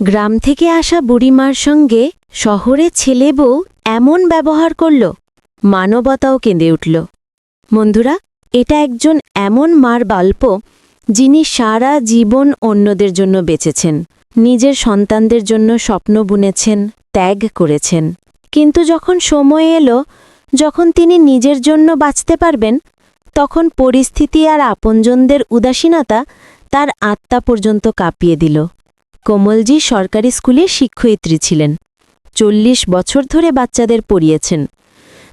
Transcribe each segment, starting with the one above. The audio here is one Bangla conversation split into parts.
গ্রাম থেকে আসা বুড়িমার সঙ্গে শহরে ছেলে বউ এমন ব্যবহার করল, মানবতাও কেঁদে উঠল। বন্ধুরা, এটা একজন এমন মার গল্প যিনি সারা জীবন অন্যদের জন্য বেঁচেছেন, নিজের সন্তানদের জন্য স্বপ্ন বুনেছেন, ত্যাগ করেছেন। কিন্তু যখন সময় এলো, যখন তিনি নিজের জন্য বাঁচতে পারবেন, তখন পরিস্থিতি আর আপনজনদের উদাসীনতা তার আত্মা পর্যন্ত কাঁপিয়ে দিল। কোমলজি সরকারি স্কুলে শিক্ষয়িত্রী ছিলেন। চল্লিশ বছর ধরে বাচ্চাদের পড়িয়েছেন।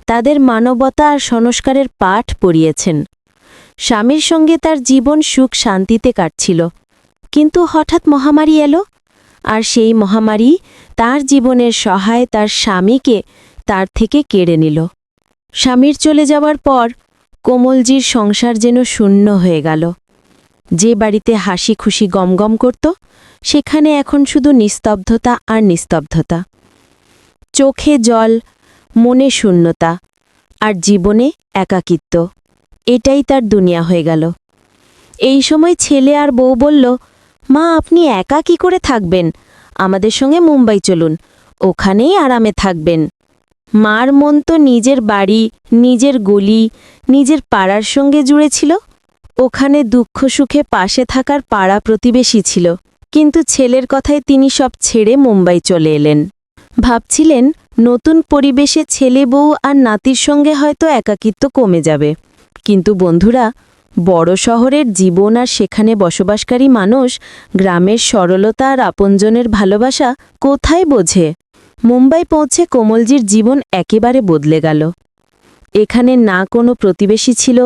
তাদের মানবতা আর সংস্কারের পাঠ পড়িয়েছেন। স্বামীর সঙ্গে তার জীবন সুখ শান্তিতে কাটছিল। কিন্তু হঠাৎ মহামারী এলো, আর সেই মহামারী তার জীবনের সহায় তার স্বামীকে তার থেকে কেড়ে নিল। স্বামীর চলে যাওয়ার পর কোমলজির সংসার যেন শূন্য হয়ে গেল। যে বাড়িতে হাসি খুশি গমগম করত, সেখানে এখন শুধু নিস্তব্ধতা আর নিস্তব্ধতা। চোখে জল, মনে শূন্যতা আর জীবনে একাকিত্ব। এটাই তার দুনিয়া হয়ে গেল। এই সময় ছেলে আর বউ বলল, মা, আপনি একা কি করে থাকবেন? আমাদের সঙ্গে মুম্বাই চলুন, ওখানেই আরামে থাকবেন। মার মন তো নিজের বাড়ি, নিজের গলি, নিজের পাড়ার সঙ্গে জুড়েছিল ওখানে দুঃখ সুখে পাশে থাকার পাড়া প্রতিবেশী ছিল, কিন্তু ছেলের কথায় তিনি সব ছেড়ে মুম্বাই চলে এলেন। ভাবছিলেন, নতুন পরিবেশে ছেলে বউ আর নাতির সঙ্গে হয়তো একাকিত্ব কমে যাবে। কিন্তু বন্ধুরা, বড় শহরের জীবন আর সেখানে বসবাসকারী মানুষ, গ্রামের সরলতা আর আপনজনের ভালোবাসা কোথায় বোঝে? মুম্বাই পৌঁছে কোমলজির জীবন একেবারে বদলে গেল। এখানে না কোনো প্রতিবেশী ছিল,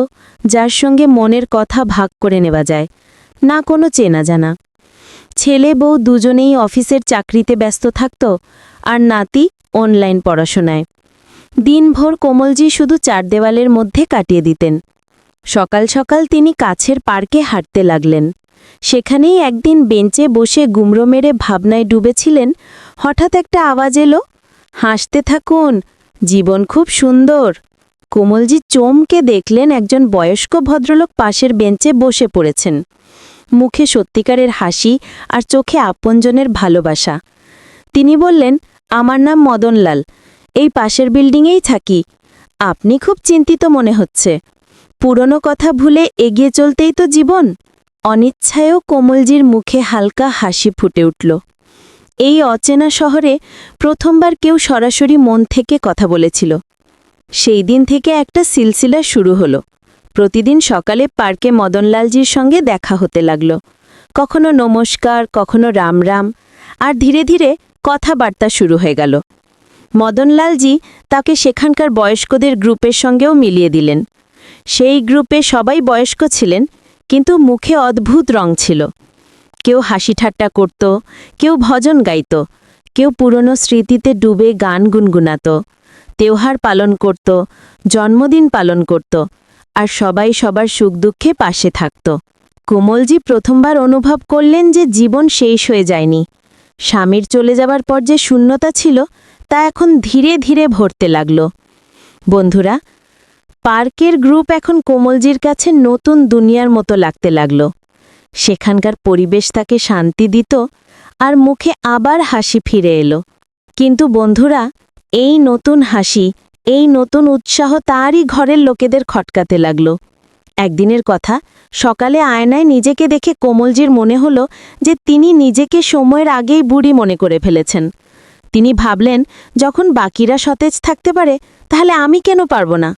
যার সঙ্গে মনের কথা ভাগ করে নেওয়া যায়, না কোনো চেনা জানা। ছেলে বউ দুজনেই অফিসের চাকরিতে ব্যস্ত থাকত আর নাতি অনলাইন পড়াশোনায়। দিনভর কোমলজি শুধু চার দেওয়ালের মধ্যে কাটিয়ে দিতেন। সকাল সকাল তিনি কাছের পার্কে হাঁটতে লাগলেন। সেখানেই একদিন বেঞ্চে বসে গুমড়ো মেরে ভাবনায় ডুবেছিলেন, হঠাৎ একটা আওয়াজ এলো, হাসতে থাকুন, জীবন খুব সুন্দর। কোমলজি চমকে দেখলেন একজন বয়স্ক ভদ্রলোক পাশের বেঞ্চে বসে পড়েছেন। মুখে সত্যিকারের হাসি আর চোখে আপনজনের ভালোবাসা। তিনি বললেন, আমার নাম মদনলাল, এই পাশের বিল্ডিংয়েই থাকি। আপনি খুব চিন্তিত মনে হচ্ছে। পুরনো কথা ভুলে এগিয়ে চলতেই তো জীবন। অনিচ্ছায়ও কোমলজির মুখে হালকা হাসি ফুটে উঠল। এই অচেনা শহরে প্রথমবার কেউ সরাসরি মন থেকে কথা বলেছিল। সেই দিন থেকে একটা সিলসিলা শুরু হলো। প্রতিদিন সকালে পার্কে মদনলালজির সঙ্গে দেখা হতে লাগল। কখনো নমস্কার, কখনো রাম রাম আর ধীরে ধীরে কথাবার্তা শুরু হয়ে গেল। মদনলালজি তাকে সেখানকার বয়স্কদের গ্রুপের সঙ্গেও মিলিয়ে দিলেন। সেই গ্রুপে সবাই বয়স্ক ছিলেন, কিন্তু মুখে অদ্ভুত রং ছিল। কেউ হাসি ঠাট্টা করত, কেউ ভজন গাইত, কেউ পুরনো স্মৃতিতে ডুবে গান গুনগুনাত। তেওহার পালন করত, জন্মদিন পালন করত, আর সবাই সবার সুখ দুঃখে পাশে থাকত। কোমলজি প্রথমবার অনুভব করলেন যে জীবন শেষ হয়ে যায়নি। স্বামীর চলে যাবার পর যে শূন্যতা ছিল, তা এখন ধীরে ধীরে ভরতে লাগল। বন্ধুরা, পার্কের গ্রুপ এখন কোমলজির কাছে নতুন দুনিয়ার মতো লাগতে লাগল। সেখানকার পরিবেশ তাকে শান্তি দিত, আর মুখে আবার হাসি ফিরে এলো। কিন্তু বন্ধুরা এই নতুন হাসি, এই নতুন উৎসাহ তারই ঘরের লোকেদের খটকাতে লাগল। একদিনের কথা, সকালে আয়নায় নিজেকে দেখে কোমলজির মনে হলো যে তিনি নিজেকে সময়ের আগেই বুড়ি মনে করে ফেলেছেন। তিনি ভাবলেন, যখন বাকিরা সতেজ থাকতে পারে, তাহলে আমি কেন পারব না?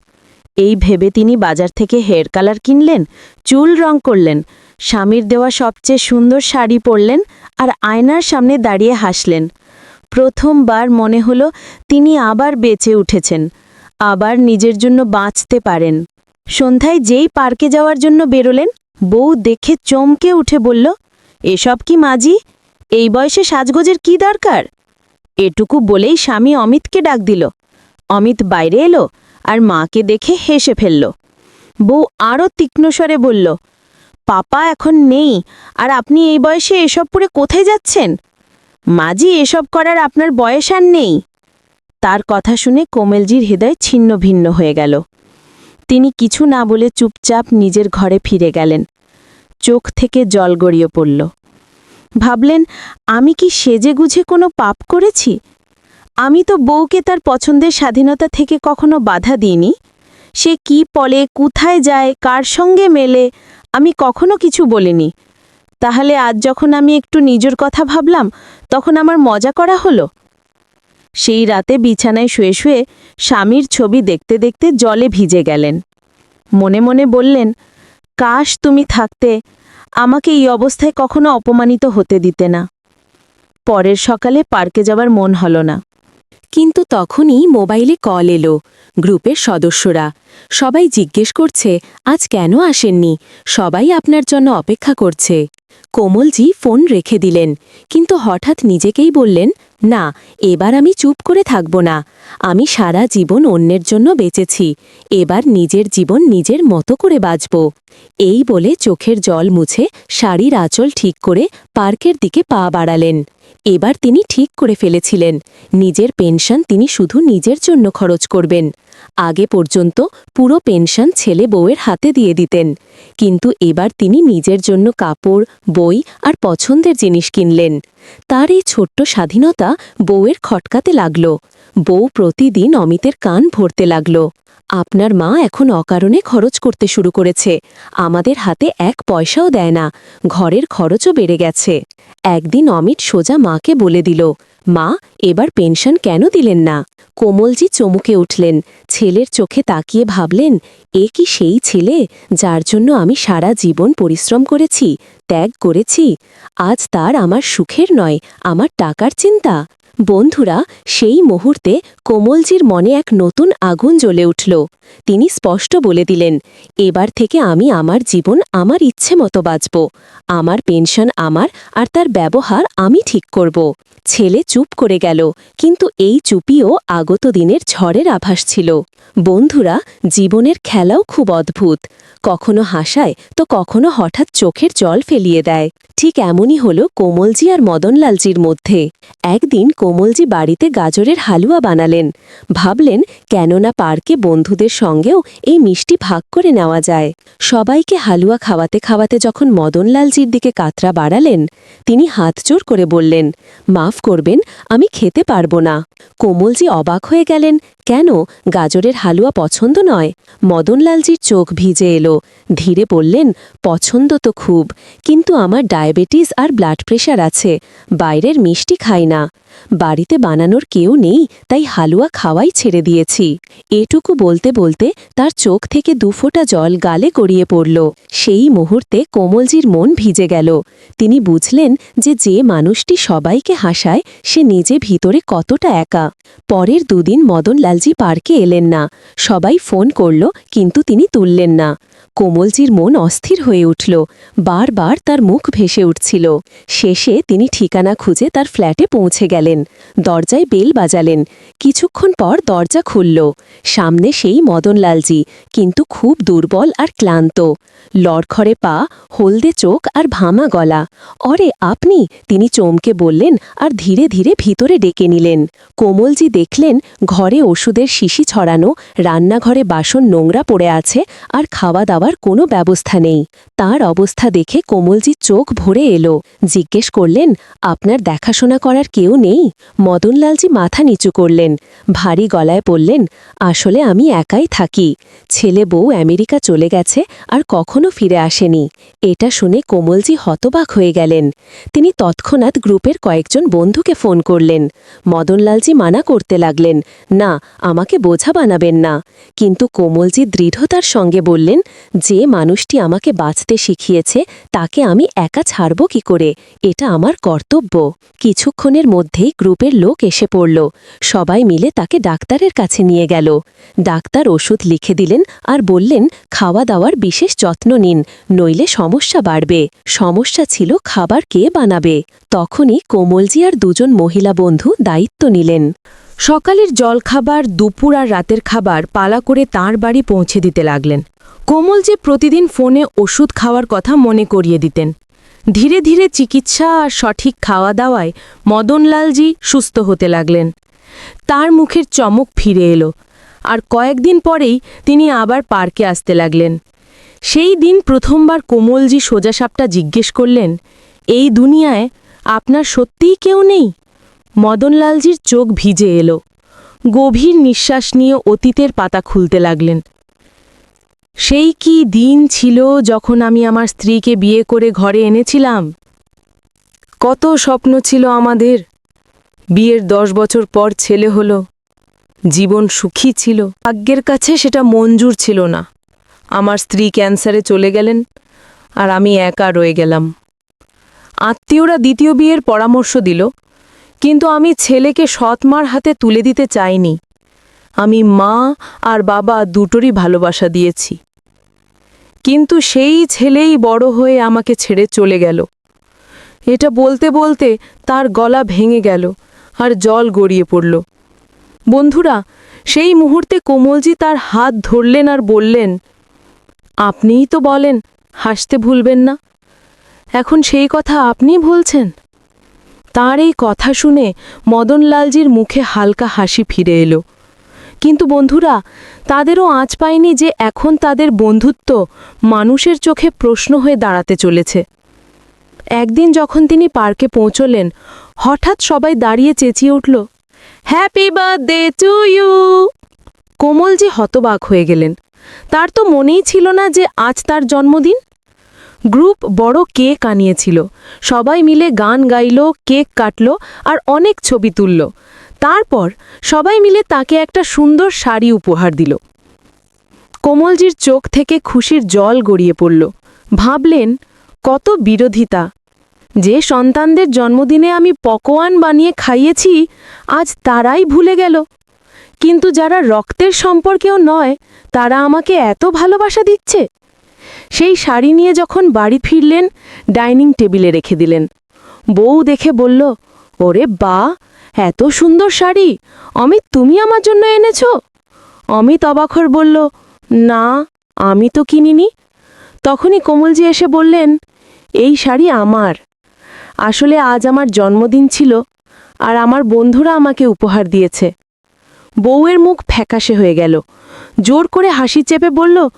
এই ভেবে তিনি বাজার থেকে হেয়ার কালার কিনলেন, চুল রং করলেন, স্বামীর দেওয়া সবচেয়ে সুন্দর শাড়ি পরলেন আর আয়নার সামনে দাঁড়িয়ে হাসলেন। প্রথমবার মনে হলো তিনি আবার বেঁচে উঠেছেন, আবার নিজের জন্য বাঁচতে পারেন। সন্ধ্যায় যেই পার্কে যাওয়ার জন্য বেরোলেন, বউ দেখে চমকে উঠে বলল, এসব কি মাজি এই বয়সে সাজগোজের কি দরকার? এটুকু বলেই স্বামী অমিতকে ডাক দিল। অমিত বাইরে এলো আর মাকে দেখে হেসে ফেলল। বউ আরও তীক্ষ্ণস্বরে বলল, পাপা এখন নেই, আর আপনি এই বয়সে এসব পরে কোথায় যাচ্ছেন? মাজি এসব করার আপনার বয়স আর নেই। তার কথা শুনে কোমেলজির হৃদয় ছিন্ন ভিন্ন হয়ে গেল। তিনি কিছু না বলে চুপচাপ নিজের ঘরে ফিরে গেলেন। চোখ থেকে জল গড়িয়ে পড়ল। ভাবলেন, আমি কি সেজে গুঝে কোনো পাপ করেছি? আমি তো বউকে তার পছন্দের স্বাধীনতা থেকে কখনো বাধা দিইনি। সে কি পলে, কোথায় যায়, কার সঙ্গে মেলে, আমি কখনো কিছু বলিনি। তাহলে আজ যখন আমি একটু নিজের কথা ভাবলাম, তখন আমার মজা করা হলো। সেই রাতে বিছানায় শুয়ে শুয়ে স্বামীর ছবি দেখতে দেখতে জলে ভিজে গেলেন। মনে মনে বললেন, কাশ তুমি থাকতে, আমাকে এই অবস্থায় কখনো অপমানিত হতে দিতে না। পরের সকালে পার্কে যাবার মন হল না। কিন্তু তখনই মোবাইলে কল এলো, গ্রুপের সদস্যরা। সবাই জিজ্ঞেস করছে, আজ কেন আসেননি? সবাই আপনার জন্য অপেক্ষা করছে। কোমলজি ফোন রেখে দিলেন, কিন্তু হঠাৎ নিজেকেই বললেন, না, এবার আমি চুপ করে থাকব না। আমি সারা জীবন অন্যের জন্য বেঁচেছি, এবার নিজের জীবন নিজের মতো করে বাঁচব। এই বলে চোখের জল মুছে শাড়ির আঁচল ঠিক করে পার্কের দিকে পা বাড়ালেন। এবার তিনি ঠিক করে ফেলেছিলেন, নিজের পেনশন তিনি শুধু নিজের জন্য খরচ করবেন। আগে পর্যন্ত পুরো পেনশন ছেলে বউয়ের হাতে দিয়ে দিতেন। কিন্তু এবার তিনি নিজের জন্য কাপড়, বই আর পছন্দের জিনিস কিনলেন। তার এই ছোট্ট স্বাধীনতা বউয়ের খটকাতে লাগল। বউ প্রতিদিন অমিতের কান ভরতে লাগল। আপনার মা এখন অকারণে খরচ করতে শুরু করেছে। আমাদের হাতে এক পয়সাও দেয় না। ঘরের খরচও বেড়ে গেছে। একদিন অমিত সোজা মাকে বলে দিল মা, এবার পেনশন কেন দিলেন না? কোমলজি চমুকে উঠলেন। ছেলের চোখে তাকিয়ে ভাবলেন, এ কি সেই ছেলে যার জন্য আমি সারা জীবন পরিশ্রম করেছি, ত্যাগ করেছি? আজ তার আমার সুখের নয়, আমার টাকার চিন্তা। বন্ধুরা, সেই মুহূর্তে কোমলজির মনে এক নতুন আগুন জ্বলে উঠল। তিনি স্পষ্ট বলে দিলেন, এবার থেকে আমি আমার জীবন আমার ইচ্ছে মতো বাঁচব। আমার পেনশন আমার আর তার ব্যবহার আমি ঠিক করব। ছেলে চুপ করে গেল, কিন্তু এই চুপিও আগত দিনের ঝড়ের আভাস ছিল। বন্ধুরা, জীবনের খেলাও খুব অদ্ভুত। কখনো হাসায়, তো কখনো হঠাৎ চোখের জল ফেলিয়ে দেয়। ঠিক এমনই হল কোমলজি আর মদনলালজির মধ্যে। একদিন কোমলজি বাড়িতে গাজরের হালুয়া বানালেন। ভাবলেন, কেননা পার্কে বন্ধুদের সঙ্গেও এই মিষ্টি ভাগ করে নেওয়া যায়। সবাইকে হালুয়া খাওয়াতে খাওয়াতে যখন মদনলালজির দিকে কাতরা বাড়ালেন, তিনি হাত জোর করে বললেন, মাফ করবেন, আমি খেতে পারব না। কোমলজি অবাক হয়ে গেলেন কেন গাজরের হালুয়া পছন্দ নয়? মদনলালজির চোখ ভিজে এলো। ধীরে বললেন, পছন্দ তো খুব, কিন্তু আমার ডায়াবেটিস আর ব্লাড প্রেশার আছে, বাইরের মিষ্টি খাই না। বাড়িতে বানানোর কেউ নেই, তাই হালুয়া খাওয়াই ছেড়ে দিয়েছি। এটুকু বলতে বলতে তার চোখ থেকে দুফোঁটা জল গালে গড়িয়ে পড়ল। সেই মুহূর্তে কোমলজির মন ভিজে গেল। তিনি বুঝলেন যে যে মানুষটি সবাইকে হাসায়, সে নিজে ভিতরে কতটা একা। পরের দুদিন মদনলালজি পার্কে এলেন না। সবাই ফোন করল, কিন্তু তিনি তুললেন না। কোমলজির মন অস্থির হয়ে উঠল। বারবার তার মুখ ভেসে উঠছিল। শেষে তিনি ঠিকানা খুঁজে তার ফ্ল্যাটে পৌঁছে গেলেন। দরজায় বেল বাজালেন। কিছুক্ষণ পর দরজা খুলল। সামনে সেই মদনলালজি কিন্তু খুব দুর্বল আর ক্লান্ত। লড়খড়ে পা, হলদে চোখ আর ভামা গলা। অরে, আপনি? তিনি চমকে বললেন আর ধীরে ধীরে ভিতরে ডেকে নিলেন। কোমলজি দেখলেন ঘরে ওষুধের শিশি ছড়ানো, রান্নাঘরে বাসন নোংরা পড়ে আছে আর খাওয়া দাওয়ার কোনো ব্যবস্থা নেই। তার অবস্থা দেখে কোমলজি চোখ ভরে এলো। জিজ্ঞেস করলেন, আপনার দেখাশোনা করার কেউ নেই? মদনলালজি মাথা নিচু করলেন, ভারী গলায় বললেন, আসলে আমি একাই থাকি। ছেলে বউ আমেরিকা চলে গেছে আর কখনো ফিরে আসেনি। এটা শুনে কোমলজি হতবাক হয়ে গেলেন। তিনি তৎক্ষণাৎ গ্রুপের কয়েকজন বন্ধুকে ফোন করলেন। মদনলালজি মানা করতে লাগলেন। না, আমাকে বোঝা বানাবেন না। কিন্তু কোমলজি দৃঢ়তার সঙ্গে বললেন, যে মানুষটি আমাকে বাঁচতে শিখিয়েছে, তাকে আমি একা ছাড়ব কি করে? এটা আমার কর্তব্য। কিছুক্ষণের মধ্যেই গ্রুপের লোক এসে পড়ল। সবাই মিলে তাকে ডাক্তারের কাছে নিয়ে গেল। ডাক্তার ওষুধ লিখে দিলেন আর বললেন, খাওয়া দাওয়ার বিশেষ যত্ন নিন, নইলে সমস্যা বাড়বে। সমস্যা ছিল, খাবার কে বানাবে? তখনই কোমলজি আর দুজন মহিলা বন্ধু দায়িত্ব নিলেন। সকালের জলখাবার, দুপুর আর রাতের খাবার পালা করে তাঁর বাড়ি পৌঁছে দিতে লাগলেন। কোমল যে প্রতিদিন ফোনে ওষুধ খাওয়ার কথা মনে করিয়ে দিতেন। ধীরে ধীরে চিকিৎসা আর সঠিক খাওয়া দাওয়ায় মদনলালজি সুস্থ হতে লাগলেন। তার মুখের চমক ফিরে এলো আর কয়েকদিন পরেই তিনি আবার পার্কে আসতে লাগলেন। সেই দিন প্রথমবার কোমলজি সোজাসাপটা জিজ্ঞেস করলেন, এই দুনিয়ায় আপনার সত্যিই কেউ নেই? মদনলালজির চোখ ভিজে এলো। গভীর নিঃশ্বাস নিয়ে অতীতের পাতা খুলতে লাগলেন। সেই কি দিন ছিল যখন আমি আমার স্ত্রীকে বিয়ে করে ঘরে এনেছিলাম? কত স্বপ্ন ছিল আমাদের। বিয়ের দশ বছর পর ছেলে হলো। জীবন সুখী ছিল। ভাগ্যের কাছে সেটা মঞ্জুর ছিল না। আমার স্ত্রী ক্যান্সারে চলে গেলেন আর আমি একা রয়ে গেলাম। আত্মীয়রা দ্বিতীয় বিয়ের পরামর্শ দিল, কিন্তু আমি ছেলেকে সৎমার হাতে তুলে দিতে চাইনি। আমি মা আর বাবা দুটোরই ভালোবাসা দিয়েছি। কিন্তু সেই ছেলেই বড় হয়ে আমাকে ছেড়ে চলে গেল। এটা বলতে বলতে তার গলা ভেঙে গেল আর জল গড়িয়ে পড়ল। বন্ধুরা, সেই মুহূর্তে কোমলজি তার হাত ধরলেন আর বললেন, আপনিই তো বলেন, হাসতে ভুলবেন না। এখন সেই কথা আপনি ভুলছেন তার এই কথা শুনে মদনলালজির মুখে হালকা হাসি ফিরে এলো। কিন্তু বন্ধুরা, তাদেরও আঁচ পায়নি যে এখন তাদের বন্ধুত্ব মানুষের চোখে প্রশ্ন হয়ে দাঁড়াতে চলেছে। একদিন যখন তিনি পার্কে পৌঁছলেন, হঠাৎ সবাই দাঁড়িয়ে চেঁচিয়ে উঠল হ্যাপি বার্থডে টু ইউ কোমলজি হতবাক হয়ে গেলেন, তার তো মনেই ছিল না যে আজ তার জন্মদিন। গ্রুপ বড় কেক আনিয়েছিল। সবাই মিলে গান গাইল, কেক কাটল আর অনেক ছবি তুলল। তারপর সবাই মিলে তাকে একটা সুন্দর শাড়ি উপহার দিল। কোমলজির চোখ থেকে খুশির জল গড়িয়ে পড়ল। ভাবলেন, কত বিরোধিতা। যে সন্তানদের জন্মদিনে আমি পকোয়ান বানিয়ে খাইয়েছি, আজ তারাই ভুলে গেল। কিন্তু যারা রক্তের সম্পর্কেও নয়, তারা আমাকে এত ভালোবাসা দিচ্ছে। সেই শাড়ি নিয়ে যখন বাড়ি ফিরলেন, ডাইনিং টেবিলে রেখে দিলেন। বউ দেখে বলল, ওরে বা, এত সুন্দর শাড়ি! অমিত, তুমি আমার জন্য এনেছ? অমিত অবাখর বলল, না, আমি তো কিনিনি। তখনই কোমলজি এসে বললেন, এই শাড়ি আমার। আসলে আজ আমার জন্মদিন ছিল আর আমার বন্ধুরা আমাকে উপহার দিয়েছে। বউয়ের মুখ ফ্যাকাশে হয়ে গেল। জোর করে হাসি চেপে বলল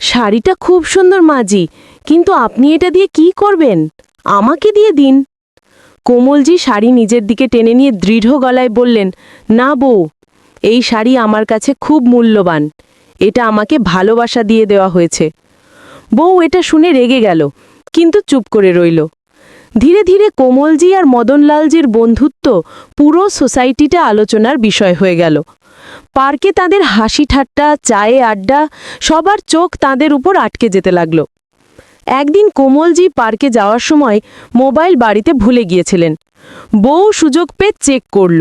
শাড়িটা খুব সুন্দর, মাজি। কিন্তু আপনি এটা দিয়ে কি করবেন? আমাকে দিয়ে দিন। কোমলজি শাড়ি নিজের দিকে টেনে নিয়ে দৃঢ় গলায় বললেন, না বউ, এই শাড়ি আমার কাছে খুব মূল্যবান। এটা আমাকে ভালোবাসা দিয়ে দেওয়া হয়েছে। বউ এটা শুনে রেগে গেল, কিন্তু চুপ করে রইল। ধীরে ধীরে কোমলজি আর মদনলালজির বন্ধুত্ব পুরো সোসাইটিটা আলোচনার বিষয় হয়ে গেল। পার্কে তাদের হাসি ঠাট্টা, চায়ে আড্ডা, সবার চোখ তাদের উপর আটকে যেতে লাগল। একদিন কোমলজি পার্কে যাওয়ার সময় মোবাইল বাড়িতে ভুলে গিয়েছিলেন। বউ সুযোগ পেয়ে চেক করল।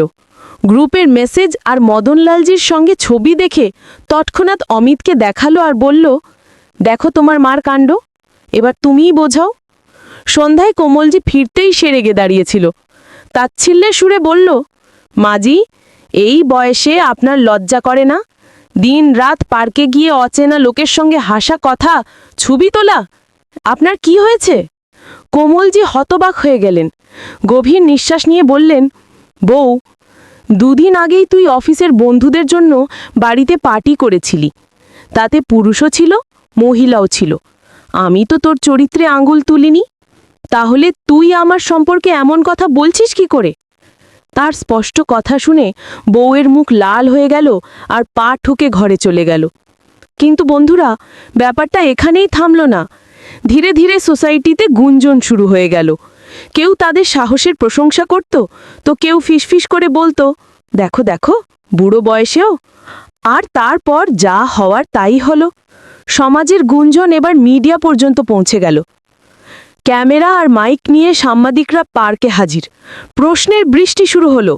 গ্রুপের মেসেজ আর মদনলালজির সঙ্গে ছবি দেখে তৎক্ষণাৎ অমিতকে দেখাল আর বলল, দেখো তোমার মার কাণ্ড, এবার তুমিই বোঝাও। সন্ধ্যায় কোমলজি ফিরতেই সে রেগে দাঁড়িয়েছিল। তাচ্ছিল্যের সুরে বলল, মাজি এই বয়সে আপনার লজ্জা করে না? দিন রাত পার্কে গিয়ে অচেনা লোকের সঙ্গে হাসা কথা, ছবি তোলা? আপনার কি হয়েছে? কোমলজি হতবাক হয়ে গেলেন। গভীর নিঃশ্বাস নিয়ে বললেন, বউ, দুদিন আগেই তুই অফিসের বন্ধুদের জন্য বাড়িতে পার্টি করেছিলি। তাতে পুরুষও ছিল, মহিলাও ছিল। আমি তো তোর চরিত্রে আঙুল তুলিনি। তাহলে তুই আমার সম্পর্কে এমন কথা বলছিস কি করে? তার স্পষ্ট কথা শুনে বউয়ের মুখ লাল হয়ে গেল আর পা ঠুকে ঘরে চলে গেল। কিন্তু বন্ধুরা, ব্যাপারটা এখানেই থামল না। ধীরে ধীরে সোসাইটিতে গুঞ্জন শুরু হয়ে গেল। কেউ তাদের সাহসের প্রশংসা করত, তো কেউ ফিসফিস করে বলতো, দেখো দেখো, বুড়ো বয়সেও, আর তারপর যা হওয়ার তাই হলো। সমাজের গুঞ্জন এবার মিডিয়া পর্যন্ত পৌঁছে গেল। ক্যামেরা আর মাইক নিয়ে সাংবাদিকরা পার্কে হাজির। প্রশ্নের বৃষ্টি শুরু হলো।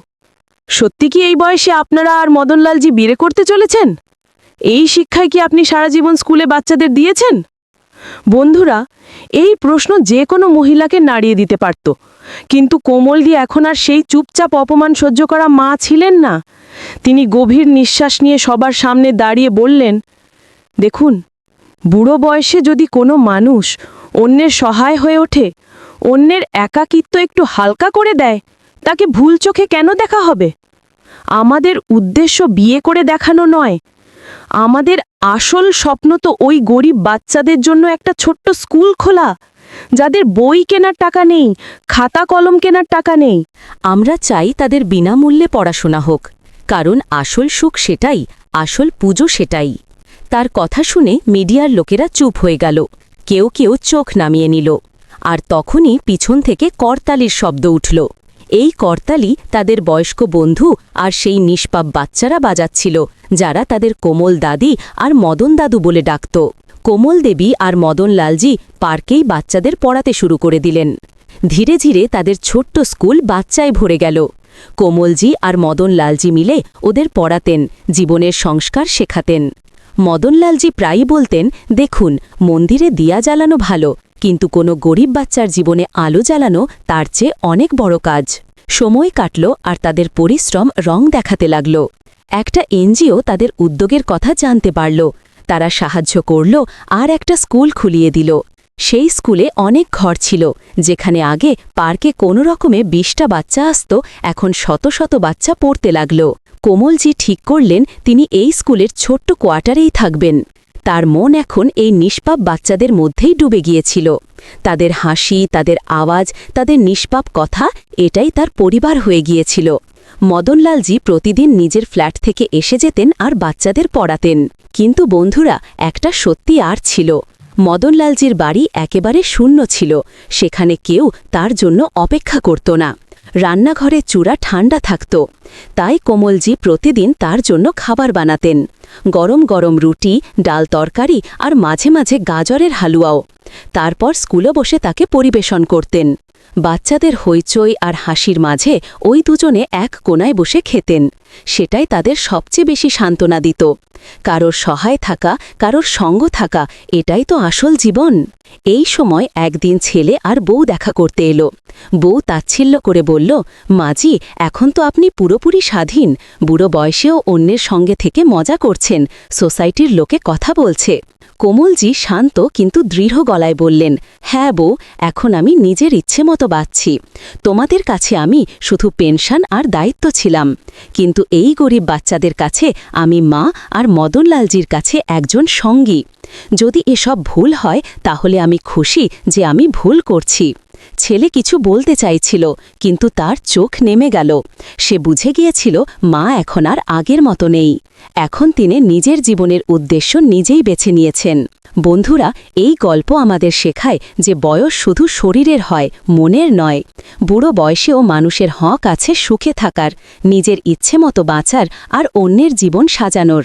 সত্যি কি এই বয়সে আপনারা আর মদনলালজি বিয়ে করতে চলেছেন? এই শিক্ষায় কি আপনি সারা জীবন স্কুলে বাচ্চাদের দিয়েছেন? বন্ধুরা, এই প্রশ্ন যে কোনো মহিলাকে নাড়িয়ে দিতে পারত। কিন্তু কোমলদি এখন আর সেই চুপচাপ অপমান সহ্য করা মা ছিলেন না। তিনি গভীর নিঃশ্বাস নিয়ে সবার সামনে দাঁড়িয়ে বললেন, দেখুন, বুড়ো বয়সে যদি কোনো মানুষ অন্যের সহায় হয়ে ওঠে, অন্যের একাকিত্ব একটু হালকা করে দেয়, তাকে ভুল চোখে কেন দেখা হবে? আমাদের উদ্দেশ্য বিয়ে করে দেখানো নয়। আমাদের আসল স্বপ্ন তো ওই গরিব বাচ্চাদের জন্য একটা ছোট্ট স্কুল খোলা, যাদের বই কেনার টাকা নেই, খাতা কলম কেনার টাকা নেই। আমরা চাই তাদের বিনামূল্যে পড়াশোনা হোক, কারণ আসল সুখ সেটাই, আসল পুজো সেটাই। তার কথা শুনে মিডিয়ার লোকেরা চুপ হয়ে গেল। কেউ কেউ চোখ নামিয়ে নিল, আর তখনই পিছন থেকে করতালির শব্দ উঠল। এই করতালি তাদের বয়স্ক বন্ধু আর সেই নিষ্পাপ বাচ্চারা বাজাচ্ছিল, যারা তাদের কোমল দাদি আর মদন দাদু বলে ডাকত। কোমল দেবী আর মদন লালজি পার্কেই বাচ্চাদের পড়াতে শুরু করে দিলেন। ধীরে ধীরে তাদের ছোট্ট স্কুল বাচ্চায় ভরে গেল। কোমলজি আর মদন লালজি মিলে ওদের পড়াতেন, জীবনের সংস্কার শেখাতেন। মদনলালজি প্রায়ই বলতেন, দেখুন, মন্দিরে দিয়া জ্বালানো ভালো, কিন্তু কোনো গরিব বাচ্চার জীবনে আলো জ্বালানো তার চেয়ে অনেক বড় কাজ। সময় কাটল আর তাদের পরিশ্রম রং দেখাতে লাগল। একটা এনজিও তাদের উদ্যোগের কথা জানতে পারল। তারা সাহায্য করল আর একটা স্কুল খুলিয়ে দিল। সেই স্কুলে অনেক ঘর ছিল, যেখানে আগে পার্কে কোনো রকমে বিশটা বাচ্চা আসত, এখন শত শত বাচ্চা পড়তে লাগল। কোমলজি ঠিক করলেন তিনি এই স্কুলের ছোট্ট কোয়ার্টারেই থাকবেন। তার মন এখন এই নিষ্পাপ বাচ্চাদের মধ্যেই ডুবে গিয়েছিল। তাদের হাসি, তাদের আওয়াজ, তাদের নিষ্পাপ কথা, এটাই তার পরিবার হয়ে গিয়েছিল। মদনলালজি প্রতিদিন নিজের ফ্ল্যাট থেকে এসে যেতেন আর বাচ্চাদের পড়াতেন। কিন্তু বন্ধুরা, একটা সত্যি আর ছিল। মদনলালজির বাড়ি একেবারে শূন্য ছিল। সেখানে কেউ তার জন্য অপেক্ষা করত না। রান্নাঘরে চূড়া ঠান্ডা থাকত। তাই কোমলজি প্রতিদিন তার জন্য খাবার বানাতেন। গরম গরম রুটি, ডাল তরকারি আর মাঝে মাঝে গাজরের হালুয়াও। তারপর স্কুলে বসে তাকে পরিবেশন করতেন। বাচ্চাদের হইচই আর হাসির মাঝে ওই দুজনে এক কোনায় বসে খেতেন। সেটাই তাদের সবচেয়ে বেশি সান্ত্বনা দিত। কারোর সহায় থাকা, কারোর সঙ্গ থাকা, এটাই তো আসল জীবন। এই সময় একদিন ছেলে আর বউ দেখা করতে এলো। বউ তাচ্ছিল্য করে বলল মাজি এখন তো আপনি পুরোপুরি স্বাধীন। বুড়ো বয়সেও অন্যের সঙ্গে থেকে মজা করছেন। সোসাইটির লোকে কথা বলছে। কোমলজি শান্ত কিন্তু দৃঢ় গলায় বললেন হ্যাঁ বউ এখন আমি নিজের ইচ্ছে মতো বাঁচছি। তোমাদের কাছে আমি শুধু পেনশন আর দায়িত্ব ছিলাম। কিন্তু এই গরিব বাচ্চাদের কাছে আমি মা আর মদনলালজির কাছে একজন সঙ্গী। যদি এসব ভুল হয়, তাহলে আমি খুশি যে আমি ভুল করছি। ছেলে কিছু বলতে চাইছিল, কিন্তু তার চোখ নেমে গেল। সে বুঝে গিয়েছিল মা এখন আর আগের মতো নেই। এখন তিনি নিজের জীবনের উদ্দেশ্য নিজেই বেছে নিয়েছেন। বন্ধুরা, এই গল্প আমাদের শেখায় যে বয়স শুধু শরীরের হয়, মনের নয়। বুড়ো বয়সেও মানুষের হক আছে সুখে থাকার, নিজের ইচ্ছে মতো বাঁচার আর অন্যের জীবন সাজানোর।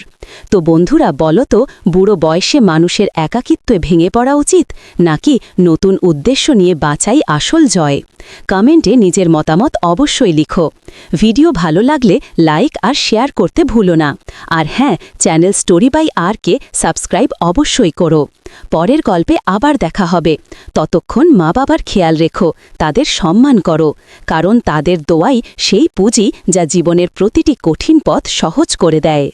তো বন্ধুরা, বলো তো, বুড়ো বয়সে মানুষের একাকিত্বে ভেঙে পড়া উচিত, নাকি নতুন উদ্দেশ্য নিয়ে বাঁচাই আসল জয়? কমেন্টে নিজের মতামত অবশ্যই লিখো। ভিডিও ভালো লাগলে লাইক আর শেয়ার করতে ভুলো না। আর হ্যাঁ channel story by RK subscribe অবশ্যই করো। পরের গল্পে আবার দেখা হবে। ততক্ষণ মা বাবার খেয়াল রেখো, তাদের সম্মান করো, কারণ তাদের দোয়াই সেই পুঁজি যা জীবনের প্রতিটি কঠিন পথ সহজ করে দেয়।